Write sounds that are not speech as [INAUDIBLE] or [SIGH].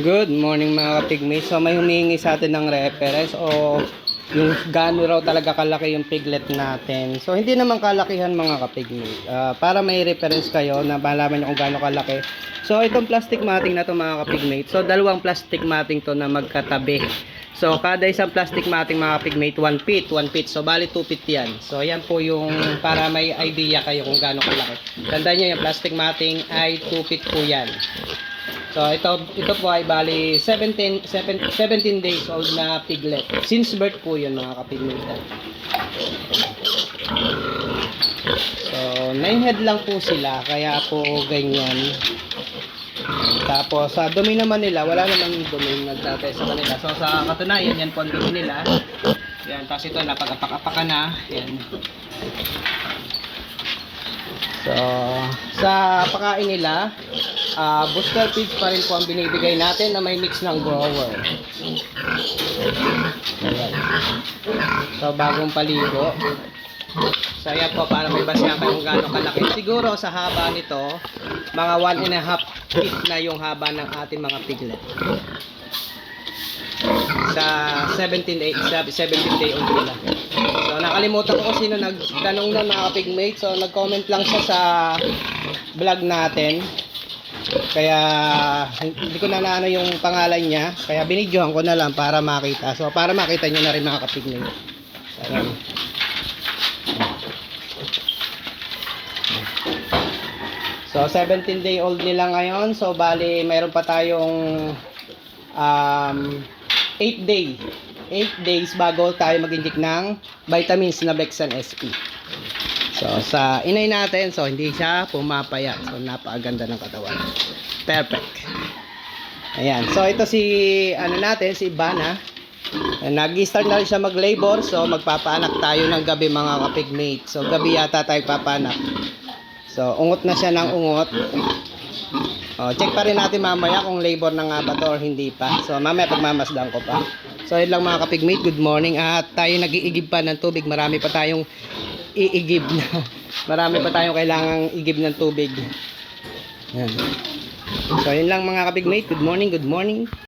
Good morning mga kapigmates. So may humingi sa atin ng reference o yung gaano raw talaga kalaki yung piglet natin. So hindi naman kalakihan mga kapigmate. Ah, para may reference kayo na malaman nyo kung gaano kalaki. So itong plastic matting na to mga kapigmate. So dalawang plastic matting to na magkatabi. So kada isang plastic matting mga kapigmate 1 feet, 1 feet. So bali 2 feet yan. So yan po yung para may idea kayo kung gaano kalaki. Tandaan nyo yung plastic matting ay 2 feet po yan. So ito ito po ay bali 17 7 17 days old na piglet. Since birth po 'yun mga kapiglet. So nine head lang po sila kaya po ganyan. Tapos sa dumi naman nila, wala namang dumi nagtatay sa kanila. So sa katunayan, yan po ang dumi nila. Yan, tapos ito napag-apak-apakan na. Yan. So, sa pakain nila, ah booster feeds pa rin po ang binibigay natin na may mix ng grower. Ayan. So, bagong paligo. So, ayan po, para may basihan kayo kung gaano kalaki. Siguro, sa haba nito, mga 1 and a half feet na yung haba ng ating mga piglet. Sa 17 day, sa 17 day old nila. So, nakalimutan ko kung sino nagtanong na mga pigmate. So, nag-comment lang siya sa vlog natin. Kaya, hindi ko na naano yung pangalan niya. Kaya, binidyohan ko na lang para makita. So, para makita nyo na rin mga kapigmate. Ayan. So, 17 day old nila ngayon. So, bali, mayroon pa tayong um, 8 day. 8 days bago tayo mag-inject ng vitamins na Bexan SP. So, sa inay natin, so hindi siya pumapayat. So, napakaganda ng katawan. Perfect. Ayan. So, ito si, ano natin, si Ivana. Nag-start na rin siya mag-labor. So, magpapaanak tayo ng gabi mga kapigmate. So, gabi yata tayo papanak. So, ungot na siya ng ungot. Oh, check pa rin natin mamaya kung labor na nga ba to or hindi pa. So, mamaya pagmamasdan ko pa. So, yun lang mga kapigmate. Good morning. At tayo nag-iigib pa ng tubig. Marami pa tayong iigib na. [LAUGHS] Marami pa tayong kailangang igib ng tubig. Yan. So, yun lang mga kapigmate. Good morning, good morning.